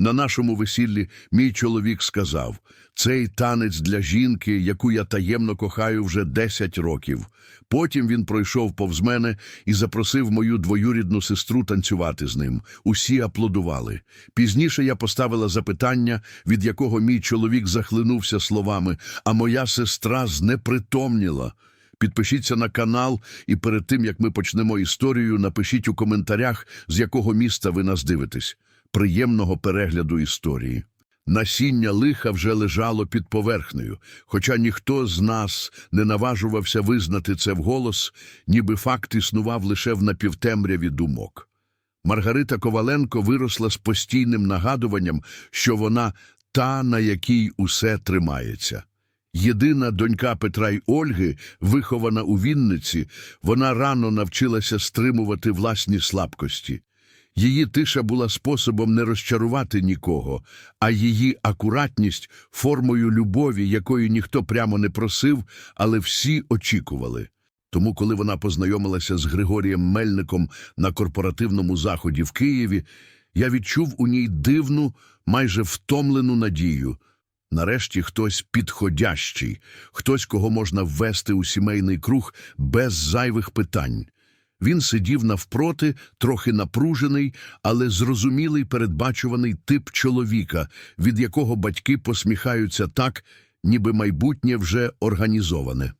На нашому весіллі мій чоловік сказав: цей танець для жінки, яку я таємно кохаю вже 10 років. Потім він пройшов повз мене і запросив мою двоюрідну сестру танцювати з ним. Усі аплодували. Пізніше я поставила запитання, від якого мій чоловік захлинувся словами, а моя сестра знепритомніла. Підпишіться на канал, і перед тим як ми почнемо історію, напишіть у коментарях, з якого міста ви нас дивитесь. Приємного перегляду історії. Насіння лиха вже лежало під поверхнею, хоча ніхто з нас не наважувався визнати це вголос, ніби факт існував лише в напівтемряві думок. Маргарита Коваленко виросла з постійним нагадуванням, що вона та, на якій усе тримається. Єдина донька Петра й Ольги, вихована у Вінниці, вона рано навчилася стримувати власні слабкості. Її тиша була способом не розчарувати нікого, а її акуратність формою любові, якої ніхто прямо не просив, але всі очікували. Тому, коли вона познайомилася з Григорієм Мельником на корпоративному заході в Києві, я відчув у ній дивну, майже втомлену надію. Нарешті хтось підходящий, хтось, кого можна ввести у сімейний круг без зайвих питань. Він сидів навпроти, трохи напружений, але зрозумілий передбачуваний тип чоловіка, від якого батьки посміхаються так, ніби майбутнє вже організоване.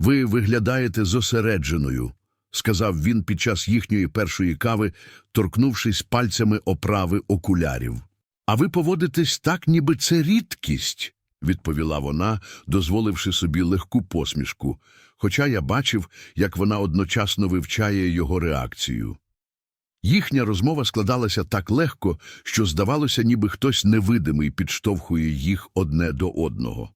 Ви виглядаєте зосередженою, сказав він під час їхньої першої кави, торкнувшись пальцями оправи окулярів. А ви поводитесь так, ніби це рідкість, відповіла вона, дозволивши собі легку посмішку, хоча я бачив, як вона одночасно вивчає його реакцію. Їхня розмова складалася так легко, що здавалося, ніби хтось невидимий підштовхує їх одне до одного.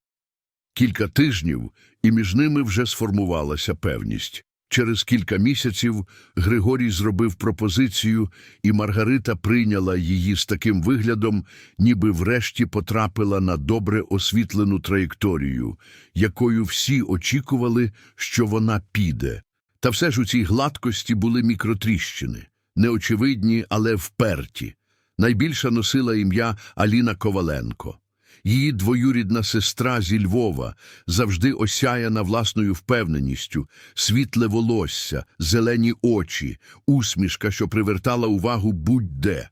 Кілька тижнів, і між ними вже сформувалася певність. Через кілька місяців Григорій зробив пропозицію, і Маргарита прийняла її з таким виглядом, ніби врешті потрапила на добре освітлену траєкторію, якою всі очікували, що вона піде. Та все ж у цій гладкості були мікротріщини, неочевидні, але вперті. Найбільша носила ім'я Аліна Коваленко. Її двоюрідна сестра зі Львова, завжди осяяна власною впевненістю, світле волосся, зелені очі, усмішка, що привертала увагу будь-де.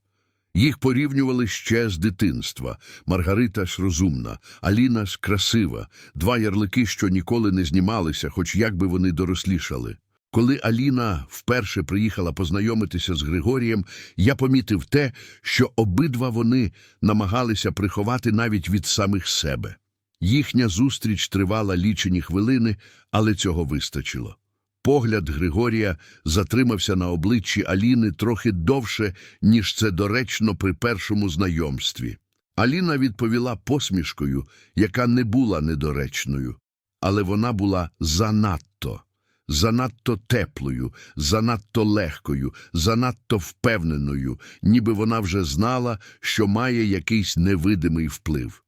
Їх порівнювали ще з дитинства. Маргарита ж розумна, Аліна ж красива, два ярлики, що ніколи не знімалися, хоч як би вони дорослішали. Коли Аліна вперше приїхала познайомитися з Григорієм, я помітив те, що обидва вони намагалися приховати навіть від самих себе. Їхня зустріч тривала лічені хвилини, але цього вистачило. Погляд Григорія затримався на обличчі Аліни трохи довше, ніж це доречно при першому знайомстві. Аліна відповіла посмішкою, яка не була недоречною, але вона була занадто занадто теплою, занадто легкою, занадто впевненою, ніби вона вже знала, що має якийсь невидимий вплив.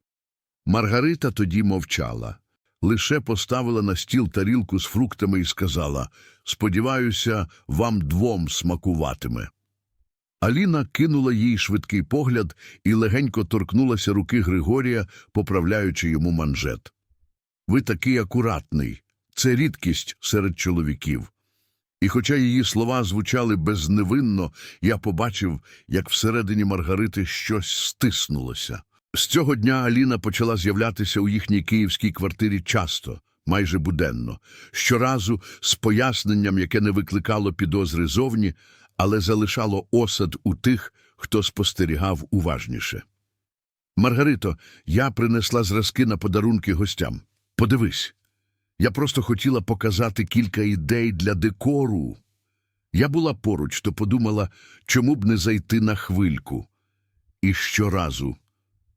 Маргарита тоді мовчала, лише поставила на стіл тарілку з фруктами і сказала Сподіваюся, вам двом смакуватиме. Аліна кинула їй швидкий погляд і легенько торкнулася руки Григорія, поправляючи йому манжет. Ви такий акуратний. Це рідкість серед чоловіків. І хоча її слова звучали безневинно, я побачив, як всередині Маргарити щось стиснулося. З цього дня Аліна почала з'являтися у їхній київській квартирі часто, майже буденно, щоразу з поясненням, яке не викликало підозри зовні, але залишало осад у тих, хто спостерігав уважніше. Маргарито, я принесла зразки на подарунки гостям. Подивись. Я просто хотіла показати кілька ідей для декору. Я була поруч, то подумала, чому б не зайти на хвильку. І щоразу,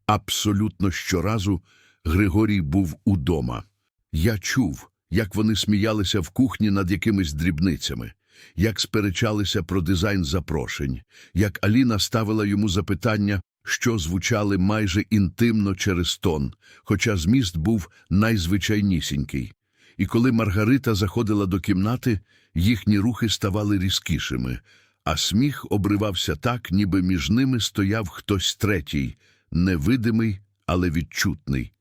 абсолютно щоразу, Григорій був удома. Я чув, як вони сміялися в кухні над якимись дрібницями, як сперечалися про дизайн запрошень, як Аліна ставила йому запитання, що звучали майже інтимно через тон, хоча зміст був найзвичайнісінький. І коли Маргарита заходила до кімнати, їхні рухи ставали різкішими, а сміх обривався так, ніби між ними стояв хтось третій, невидимий, але відчутний.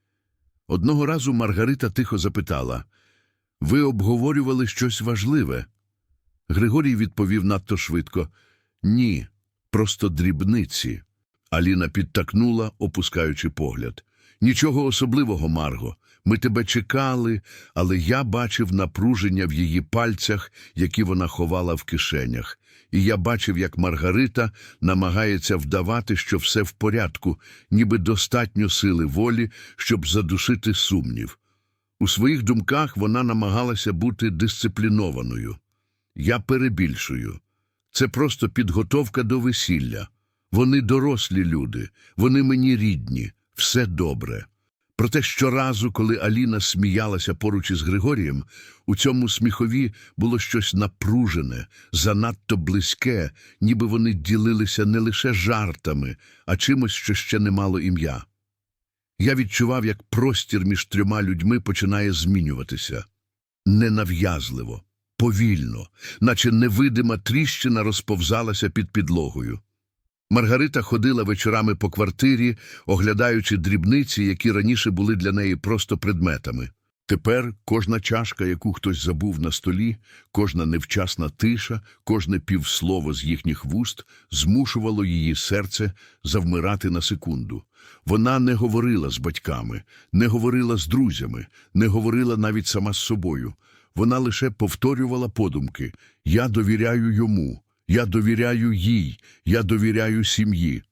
Одного разу Маргарита тихо запитала Ви обговорювали щось важливе? Григорій відповів надто швидко Ні, просто дрібниці. Аліна підтакнула, опускаючи погляд. Нічого особливого, Марго. Ми тебе чекали, але я бачив напруження в її пальцях, які вона ховала в кишенях. І я бачив, як Маргарита намагається вдавати, що все в порядку, ніби достатньо сили волі, щоб задушити сумнів. У своїх думках вона намагалася бути дисциплінованою. Я перебільшую. Це просто підготовка до весілля. Вони дорослі люди, вони мені рідні, все добре. Проте щоразу, коли Аліна сміялася поруч із Григорієм, у цьому сміхові було щось напружене, занадто близьке, ніби вони ділилися не лише жартами, а чимось, що ще не мало ім'я. Я відчував, як простір між трьома людьми починає змінюватися. Ненав'язливо, повільно, наче невидима тріщина розповзалася під підлогою. Маргарита ходила вечорами по квартирі, оглядаючи дрібниці, які раніше були для неї просто предметами. Тепер кожна чашка, яку хтось забув на столі, кожна невчасна тиша, кожне півслово з їхніх вуст змушувало її серце завмирати на секунду. Вона не говорила з батьками, не говорила з друзями, не говорила навіть сама з собою. Вона лише повторювала подумки «Я довіряю йому». Я довіряю їй, я довіряю сім'ї.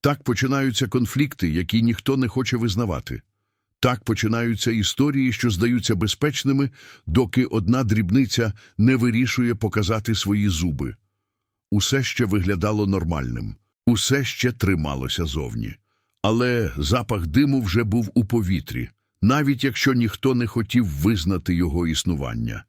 Так починаються конфлікти, які ніхто не хоче визнавати. Так починаються історії, що здаються безпечними, доки одна дрібниця не вирішує показати свої зуби. Усе ще виглядало нормальним, усе ще трималося зовні. Але запах диму вже був у повітрі, навіть якщо ніхто не хотів визнати його існування.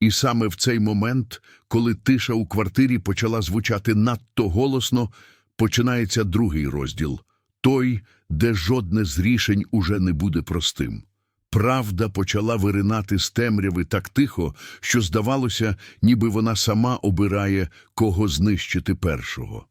І саме в цей момент, коли тиша у квартирі почала звучати надто голосно, починається другий розділ той, де жодне з рішень уже не буде простим. Правда почала виринати з темряви так тихо, що здавалося, ніби вона сама обирає, кого знищити першого.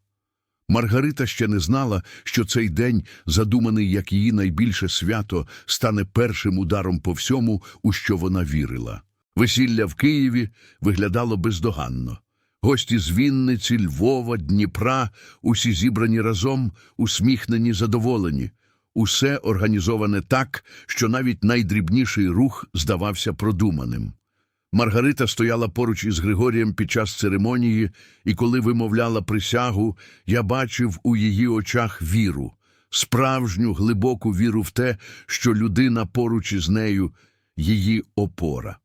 Маргарита ще не знала, що цей день, задуманий як її найбільше свято, стане першим ударом по всьому, у що вона вірила. Весілля в Києві виглядало бездоганно. Гості з Вінниці, Львова, Дніпра, усі зібрані разом, усміхнені, задоволені. Усе організоване так, що навіть найдрібніший рух здавався продуманим. Маргарита стояла поруч із Григорієм під час церемонії, і коли вимовляла присягу, я бачив у її очах віру, справжню глибоку віру в те, що людина поруч із нею – її опора.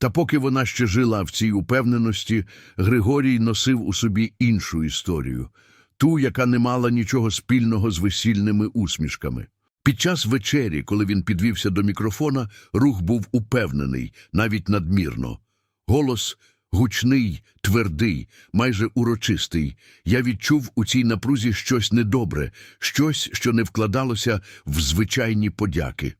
Та поки вона ще жила в цій упевненості, Григорій носив у собі іншу історію, ту, яка не мала нічого спільного з весільними усмішками. Під час вечері, коли він підвівся до мікрофона, рух був упевнений, навіть надмірно. Голос гучний, твердий, майже урочистий. Я відчув у цій напрузі щось недобре, щось, що не вкладалося в звичайні подяки.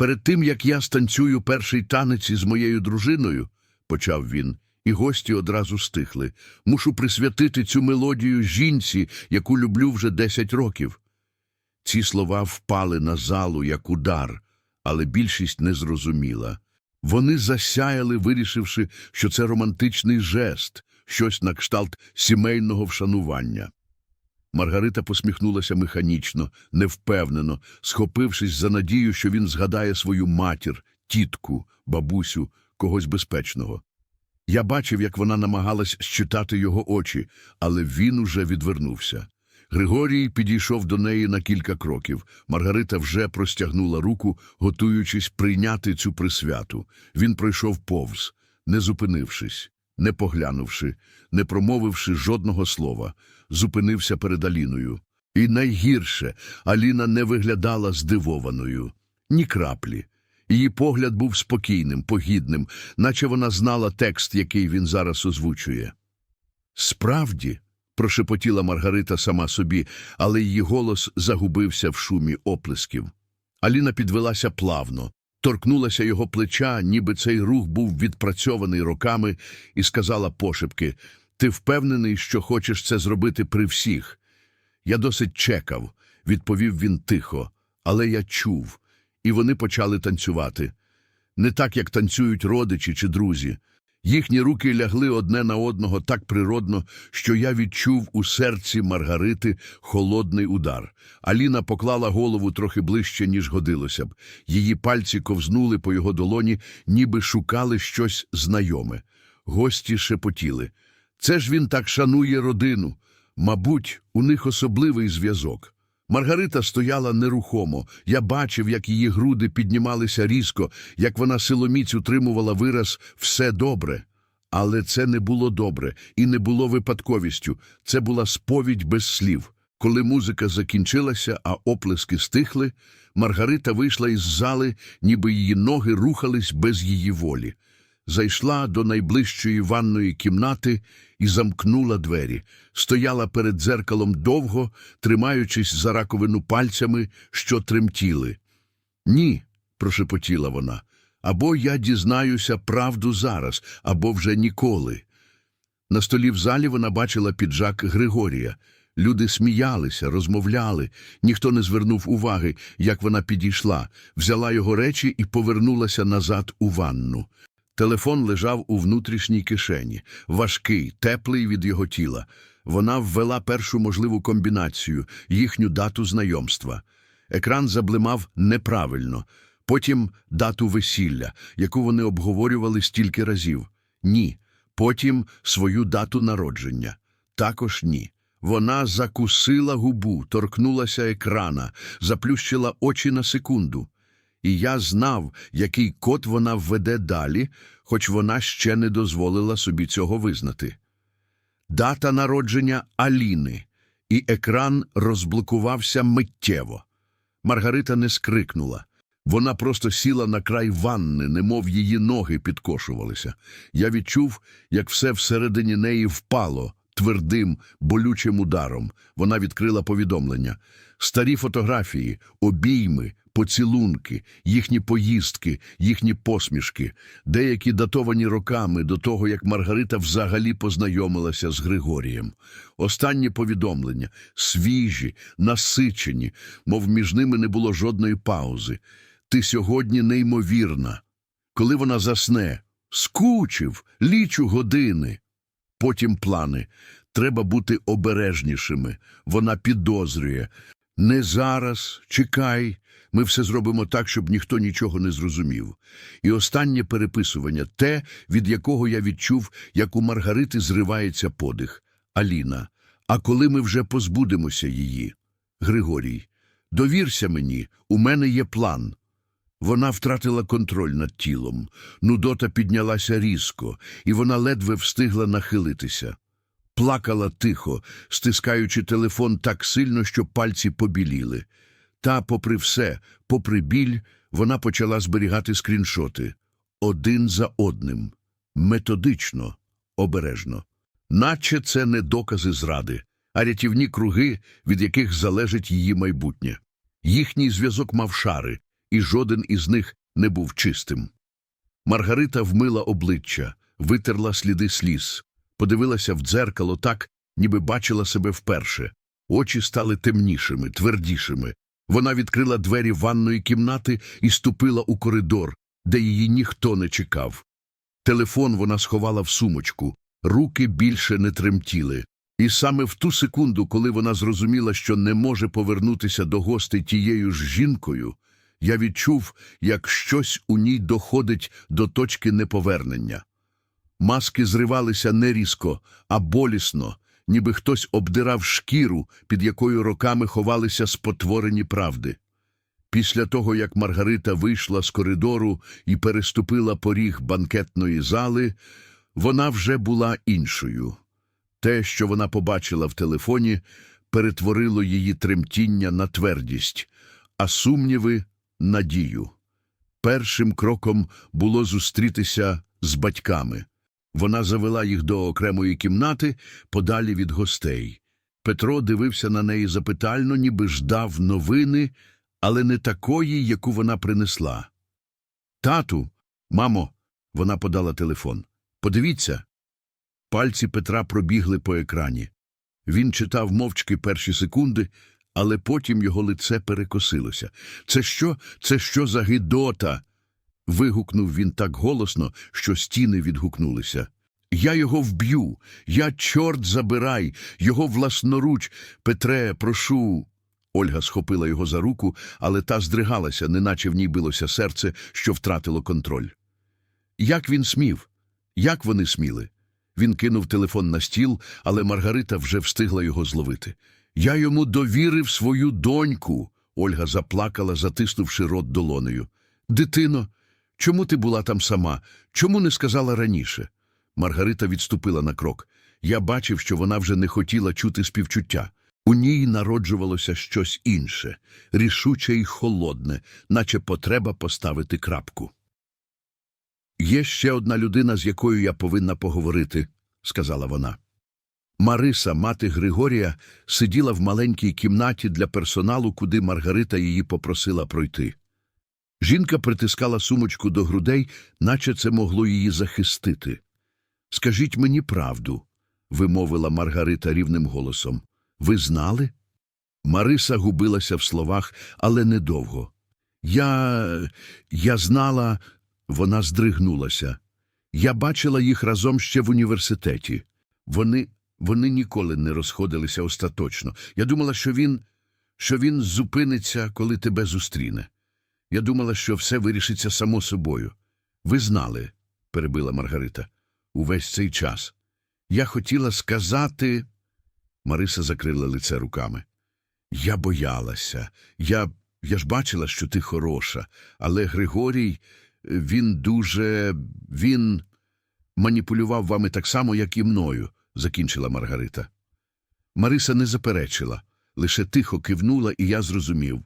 Перед тим, як я станцюю перший танець із моєю дружиною, почав він, і гості одразу стихли. Мушу присвятити цю мелодію жінці, яку люблю вже десять років. Ці слова впали на залу, як удар, але більшість не зрозуміла. Вони засяяли, вирішивши, що це романтичний жест, щось на кшталт сімейного вшанування. Маргарита посміхнулася механічно, невпевнено, схопившись за надію, що він згадає свою матір, тітку, бабусю, когось безпечного. Я бачив, як вона намагалась щитати його очі, але він уже відвернувся. Григорій підійшов до неї на кілька кроків. Маргарита вже простягнула руку, готуючись прийняти цю присвяту. Він пройшов повз, не зупинившись, не поглянувши, не промовивши жодного слова, зупинився перед Аліною. І найгірше, Аліна не виглядала здивованою. Ні краплі. Її погляд був спокійним, погідним, наче вона знала текст, який він зараз озвучує. Справді, прошепотіла Маргарита сама собі, але її голос загубився в шумі оплесків. Аліна підвелася плавно, торкнулася його плеча, ніби цей рух був відпрацьований роками, і сказала пошепки Ти впевнений, що хочеш це зробити при всіх? Я досить чекав, відповів він тихо, але я чув, і вони почали танцювати. Не так, як танцюють родичі чи друзі. Їхні руки лягли одне на одного так природно, що я відчув у серці Маргарити холодний удар. Аліна поклала голову трохи ближче, ніж годилося б. Її пальці ковзнули по його долоні, ніби шукали щось знайоме. Гості шепотіли. Це ж він так шанує родину. Мабуть, у них особливий зв'язок. Маргарита стояла нерухомо. Я бачив, як її груди піднімалися різко, як вона силоміць утримувала вираз «все добре». Але це не було добре і не було випадковістю. Це була сповідь без слів. Коли музика закінчилася, а оплески стихли, Маргарита вийшла із зали, ніби її ноги рухались без її волі. Зайшла до найближчої ванної кімнати і замкнула двері. Стояла перед дзеркалом довго, тримаючись за раковину пальцями, що тремтіли. Ні, прошепотіла вона, або я дізнаюся правду зараз, або вже ніколи. На столі в залі вона бачила піджак Григорія. Люди сміялися, розмовляли, ніхто не звернув уваги, як вона підійшла, взяла його речі і повернулася назад у ванну. Телефон лежав у внутрішній кишені, важкий, теплий від його тіла. Вона ввела першу можливу комбінацію, їхню дату знайомства. Екран заблимав неправильно, потім дату весілля, яку вони обговорювали стільки разів. Ні. Потім свою дату народження. Також ні. Вона закусила губу, торкнулася екрана, заплющила очі на секунду. І я знав, який код вона введе далі, хоч вона ще не дозволила собі цього визнати. Дата народження Аліни, і екран розблокувався миттєво. Маргарита не скрикнула. Вона просто сіла на край ванни, немов її ноги підкошувалися. Я відчув, як все всередині неї впало твердим, болючим ударом. Вона відкрила повідомлення. Старі фотографії, обійми, поцілунки, їхні поїздки, їхні посмішки, деякі датовані роками до того, як Маргарита взагалі познайомилася з Григорієм. Останні повідомлення свіжі, насичені, мов між ними не було жодної паузи. Ти сьогодні неймовірна. Коли вона засне, скучив, лічу години. Потім плани. Треба бути обережнішими. Вона підозрює. Не зараз, чекай. Ми все зробимо так, щоб ніхто нічого не зрозумів. І останнє переписування те, від якого я відчув, як у Маргарити зривається подих. Аліна. А коли ми вже позбудемося її? Григорій. Довірся мені, у мене є план. Вона втратила контроль над тілом. Нудота піднялася різко, і вона ледве встигла нахилитися. Плакала тихо, стискаючи телефон так сильно, що пальці побіліли. Та, попри все, попри біль, вона почала зберігати скріншоти. Один за одним. Методично, обережно. Наче це не докази зради, а рятівні круги, від яких залежить її майбутнє. Їхній зв'язок мав шари, і жоден із них не був чистим. Маргарита вмила обличчя, витерла сліди сліз, подивилася в дзеркало так, ніби бачила себе вперше. Очі стали темнішими, твердішими. Вона відкрила двері ванної кімнати і ступила у коридор, де її ніхто не чекав. Телефон вона сховала в сумочку, руки більше не тремтіли. І саме в ту секунду, коли вона зрозуміла, що не може повернутися до гостей тією ж жінкою, я відчув, як щось у ній доходить до точки неповернення. Маски зривалися не різко, а болісно, ніби хтось обдирав шкіру, під якою роками ховалися спотворені правди. Після того, як Маргарита вийшла з коридору і переступила поріг банкетної зали, вона вже була іншою. Те, що вона побачила в телефоні, перетворило її тремтіння на твердість, а сумніви – надію. Першим кроком було зустрітися з батьками. Вона завела їх до окремої кімнати, подалі від гостей. Петро дивився на неї запитально, ніби ждав новини, але не такої, яку вона принесла. Тату, мамо, вона подала телефон. Подивіться. Пальці Петра пробігли по екрані. Він читав мовчки перші секунди, але потім його лице перекосилося. Це що? Це що за гидота? Вигукнув він так голосно, що стіни відгукнулися. Я його вб'ю, я, чорт забирай, його власноруч. Петре, прошу. Ольга схопила його за руку, але та здригалася, неначе в ній билося серце, що втратило контроль. Як він смів? Як вони сміли? Він кинув телефон на стіл, але Маргарита вже встигла його зловити. Я йому довірив свою доньку. Ольга заплакала, затиснувши рот долонею. Дитино, чому ти була там сама? Чому не сказала раніше? Маргарита відступила на крок. Я бачив, що вона вже не хотіла чути співчуття. У ній народжувалося щось інше, рішуче і холодне, наче потреба поставити крапку. Є ще одна людина, з якою я повинна поговорити, сказала вона. Мариса, мати Григорія, сиділа в маленькій кімнаті для персоналу, куди Маргарита її попросила пройти. Жінка притискала сумочку до грудей, наче це могло її захистити. Скажіть мені правду, вимовила Маргарита рівним голосом. Ви знали? Мариса губилася в словах, але недовго. Я. я знала, вона здригнулася. Я бачила їх разом ще в університеті. Вони. вони ніколи не розходилися остаточно. Я думала, що він. що він зупиниться, коли тебе зустріне. Я думала, що все вирішиться само собою. Ви знали, перебила Маргарита, увесь цей час. Я хотіла сказати. Мариса закрила лице руками. Я боялася. Я. я ж бачила, що ти хороша, але Григорій, він дуже. він маніпулював вами так само, як і мною, закінчила Маргарита. Мариса не заперечила, лише тихо кивнула, і я зрозумів.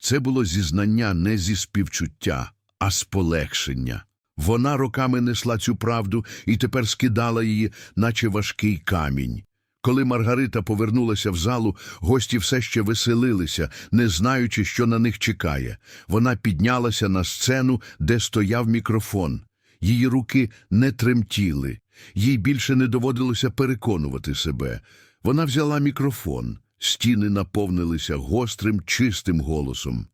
Це було зізнання не зі співчуття, а з полегшення. Вона роками несла цю правду і тепер скидала її, наче важкий камінь. Коли Маргарита повернулася в залу, гості все ще веселилися, не знаючи, що на них чекає. Вона піднялася на сцену, де стояв мікрофон. Її руки не тремтіли, їй більше не доводилося переконувати себе. Вона взяла мікрофон, стіни наповнилися гострим, чистим голосом.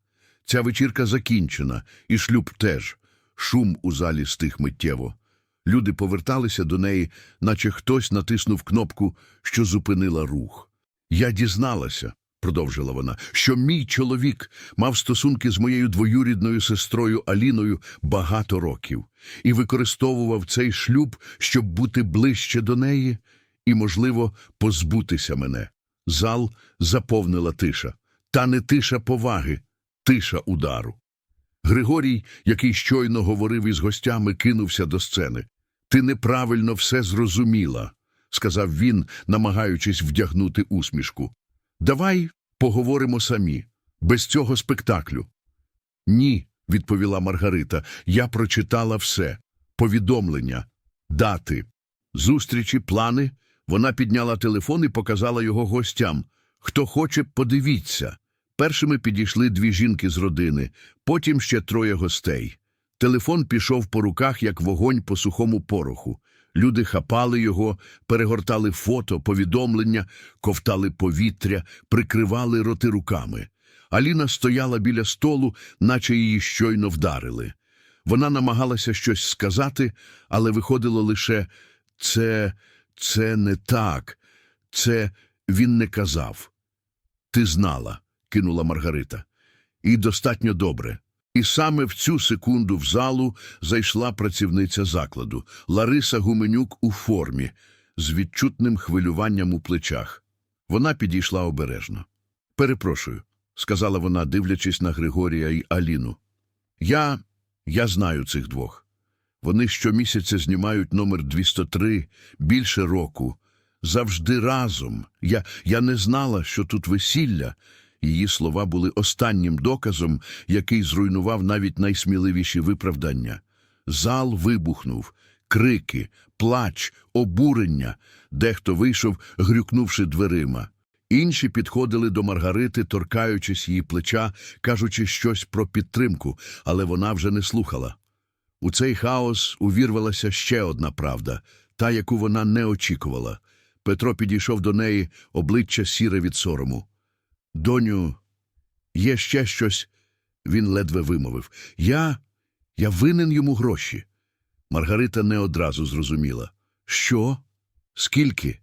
Ця вечірка закінчена, і шлюб теж. Шум у залі стих миттєво. Люди поверталися до неї, наче хтось натиснув кнопку, що зупинила рух. Я дізналася, продовжила вона, що мій чоловік мав стосунки з моєю двоюрідною сестрою Аліною багато років і використовував цей шлюб, щоб бути ближче до неї і, можливо, позбутися мене. Зал заповнила тиша. Та не тиша поваги, тиша удару. Григорій, який щойно говорив із гостями, кинувся до сцени. Ти неправильно все зрозуміла, сказав він, намагаючись вдягнути усмішку. Давай поговоримо самі, без цього спектаклю. Ні, відповіла Маргарита. Я прочитала все повідомлення, дати, зустрічі, плани. Вона підняла телефон і показала його гостям. Хто хоче, подивіться. Першими підійшли дві жінки з родини, потім ще троє гостей. Телефон пішов по руках, як вогонь по сухому пороху. Люди хапали його, перегортали фото, повідомлення, ковтали повітря, прикривали роти руками. Аліна стояла біля столу, наче її щойно вдарили. Вона намагалася щось сказати, але виходило лише це, це не так, це він не казав. Ти знала, кинула Маргарита. І достатньо добре. І саме в цю секунду в залу зайшла працівниця закладу Лариса Гуменюк у формі, з відчутним хвилюванням у плечах. Вона підійшла обережно. Перепрошую, сказала вона, дивлячись на Григорія і Аліну. Я. я знаю цих двох. Вони щомісяця знімають номер 203 більше року. Завжди разом. Я, я не знала, що тут весілля. Її слова були останнім доказом, який зруйнував навіть найсміливіші виправдання. Зал вибухнув, крики, плач, обурення. Дехто вийшов, грюкнувши дверима. Інші підходили до Маргарити, торкаючись її плеча, кажучи щось про підтримку, але вона вже не слухала. У цей хаос увірвалася ще одна правда. та, яку вона не очікувала. Петро підійшов до неї, обличчя сіре від сорому. Доню, є ще щось, він ледве вимовив. Я. я винен йому гроші. Маргарита не одразу зрозуміла. Що? Скільки?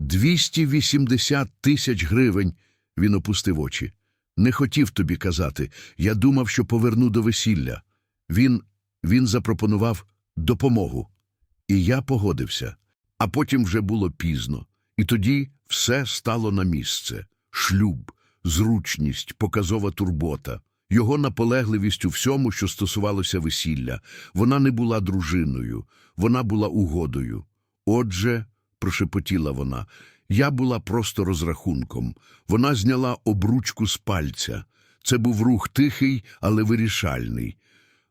Двісті вісімдесят тисяч гривень. Він опустив очі. Не хотів тобі казати. Я думав, що поверну до весілля. Він. Він запропонував допомогу. І я погодився. А потім вже було пізно. І тоді все стало на місце. Шлюб, зручність, показова турбота. Його наполегливість у всьому, що стосувалося весілля. Вона не була дружиною, вона була угодою. Отже, прошепотіла вона, я була просто розрахунком. Вона зняла обручку з пальця. Це був рух тихий, але вирішальний.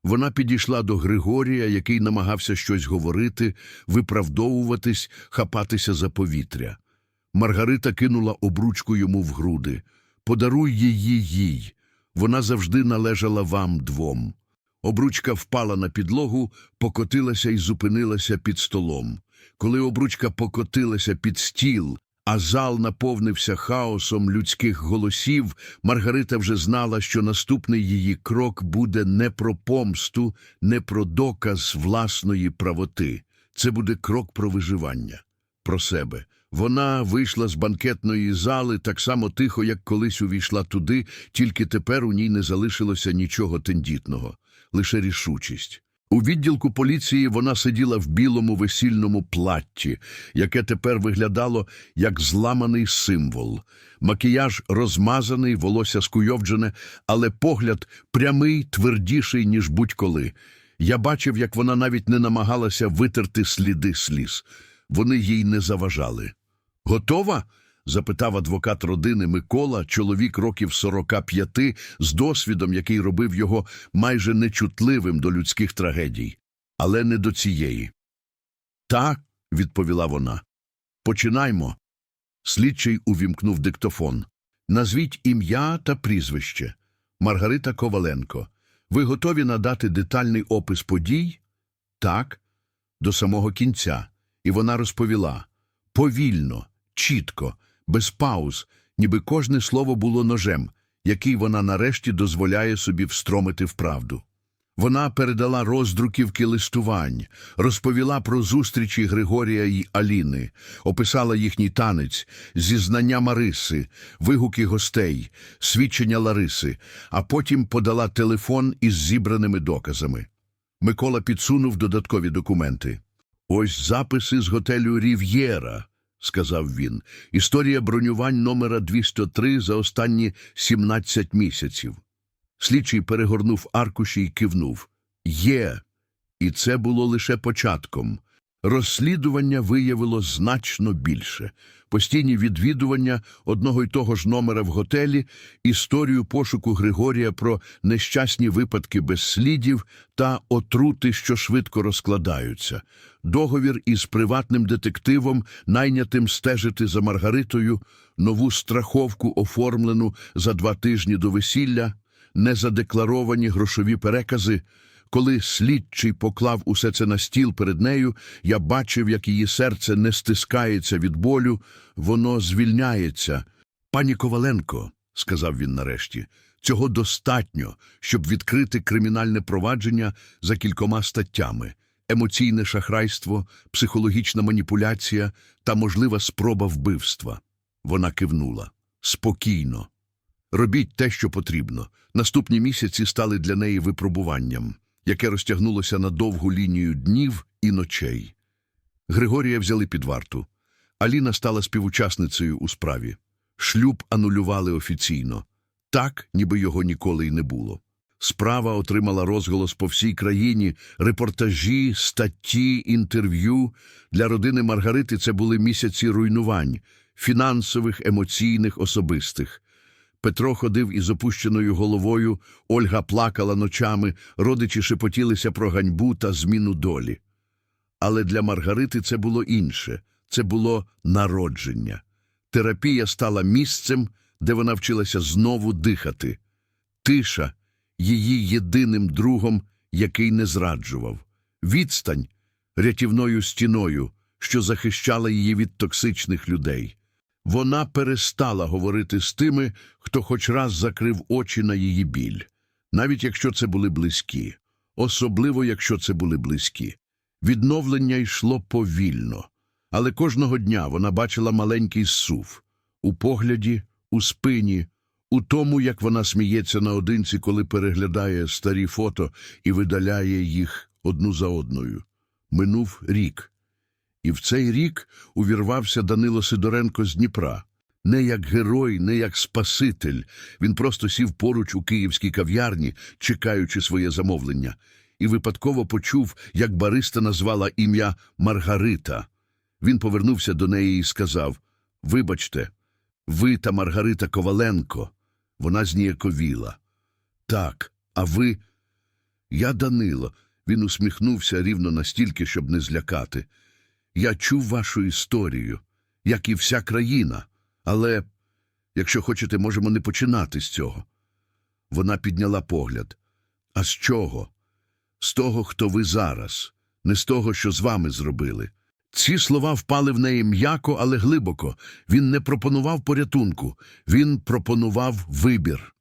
Вона підійшла до Григорія, який намагався щось говорити, виправдовуватись, хапатися за повітря. Маргарита кинула обручку йому в груди. Подаруй її їй. Вона завжди належала вам двом. Обручка впала на підлогу, покотилася і зупинилася під столом. Коли обручка покотилася під стіл, а зал наповнився хаосом людських голосів, Маргарита вже знала, що наступний її крок буде не про помсту, не про доказ власної правоти. Це буде крок про виживання, про себе. Вона вийшла з банкетної зали так само тихо, як колись увійшла туди, тільки тепер у ній не залишилося нічого тендітного, лише рішучість. У відділку поліції вона сиділа в білому весільному платті, яке тепер виглядало як зламаний символ. Макіяж розмазаний, волосся скуйовджене, але погляд прямий, твердіший, ніж будь-коли. Я бачив, як вона навіть не намагалася витерти сліди сліз. Вони їй не заважали. Готова? Запитав адвокат родини Микола, чоловік років 45, з досвідом, який робив його майже нечутливим до людських трагедій, але не до цієї. Так, відповіла вона. Починаймо. Слідчий увімкнув диктофон. Назвіть ім'я та прізвище. Маргарита Коваленко. Ви готові надати детальний опис подій? Так, до самого кінця. І вона розповіла повільно, чітко, без пауз, ніби кожне слово було ножем, який вона нарешті дозволяє собі встромити в правду. Вона передала роздруківки листувань, розповіла про зустрічі Григорія й Аліни, описала їхній танець, зізнання Мариси, вигуки гостей, свідчення Лариси, а потім подала телефон із зібраними доказами. Микола підсунув додаткові документи. Ось записи з готелю Рів'єра, сказав він. Історія бронювань номера 203 за останні 17 місяців. Слідчий перегорнув аркуші й кивнув. Є. І це було лише початком. Розслідування виявило значно більше. Постійні відвідування одного й того ж номера в готелі, історію пошуку Григорія про нещасні випадки без слідів та отрути, що швидко розкладаються, договір із приватним детективом, найнятим стежити за Маргаритою, нову страховку, оформлену за два тижні до весілля, незадекларовані грошові перекази. Коли слідчий поклав усе це на стіл перед нею, я бачив, як її серце не стискається від болю, воно звільняється. Пані Коваленко, сказав він нарешті, цього достатньо, щоб відкрити кримінальне провадження за кількома статтями емоційне шахрайство, психологічна маніпуляція та можлива спроба вбивства. Вона кивнула. Спокійно. Робіть те, що потрібно. Наступні місяці стали для неї випробуванням, яке розтягнулося на довгу лінію днів і ночей. Григорія взяли під варту. Аліна стала співучасницею у справі. Шлюб анулювали офіційно. Так, ніби його ніколи й не було. Справа отримала розголос по всій країні, репортажі, статті, інтерв'ю. Для родини Маргарити це були місяці руйнувань фінансових, емоційних, особистих. Петро ходив із опущеною головою, Ольга плакала ночами, родичі шепотілися про ганьбу та зміну долі. Але для Маргарити це було інше це було народження. Терапія стала місцем, де вона вчилася знову дихати. Тиша її єдиним другом, який не зраджував. Відстань рятівною стіною, що захищала її від токсичних людей. Вона перестала говорити з тими, хто хоч раз закрив очі на її біль, навіть якщо це були близькі, особливо якщо це були близькі. Відновлення йшло повільно, але кожного дня вона бачила маленький зсув у погляді, у спині, у тому, як вона сміється наодинці, коли переглядає старі фото і видаляє їх одну за одною. Минув рік. І в цей рік увірвався Данило Сидоренко з Дніпра. Не як герой, не як спаситель. Він просто сів поруч у київській кав'ярні, чекаючи своє замовлення, і випадково почув, як бариста назвала ім'я Маргарита. Він повернувся до неї і сказав Вибачте, ви та Маргарита Коваленко. Вона зніяковіла. Так, а ви. Я Данило. Він усміхнувся рівно настільки, щоб не злякати. Я чув вашу історію, як і вся країна, але, якщо хочете, можемо не починати з цього. Вона підняла погляд. А з чого? З того, хто ви зараз, не з того, що з вами зробили. Ці слова впали в неї м'яко, але глибоко. Він не пропонував порятунку, він пропонував вибір.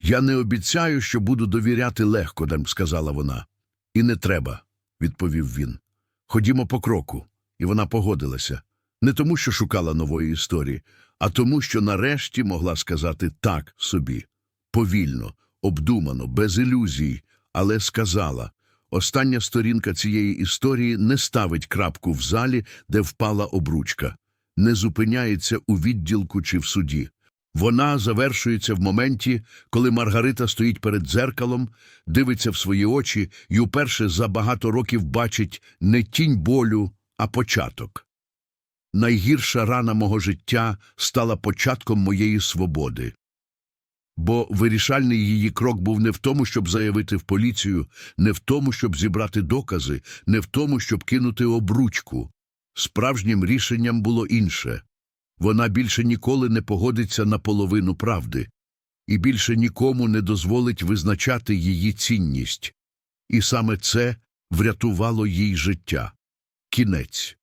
Я не обіцяю, що буду довіряти легко, сказала вона. І не треба, відповів він. Ходімо по кроку. І вона погодилася. Не тому, що шукала нової історії, а тому, що нарешті могла сказати так собі. Повільно, обдумано, без ілюзій, але сказала. Остання сторінка цієї історії не ставить крапку в залі, де впала обручка, не зупиняється у відділку чи в суді. Вона завершується в моменті, коли Маргарита стоїть перед дзеркалом, дивиться в свої очі і уперше за багато років бачить не тінь болю, а початок. Найгірша рана мого життя стала початком моєї свободи. Бо вирішальний її крок був не в тому, щоб заявити в поліцію, не в тому, щоб зібрати докази, не в тому, щоб кинути обручку. Справжнім рішенням було інше. Вона більше ніколи не погодиться на половину правди і більше нікому не дозволить визначати її цінність. І саме це врятувало їй життя. Кінець.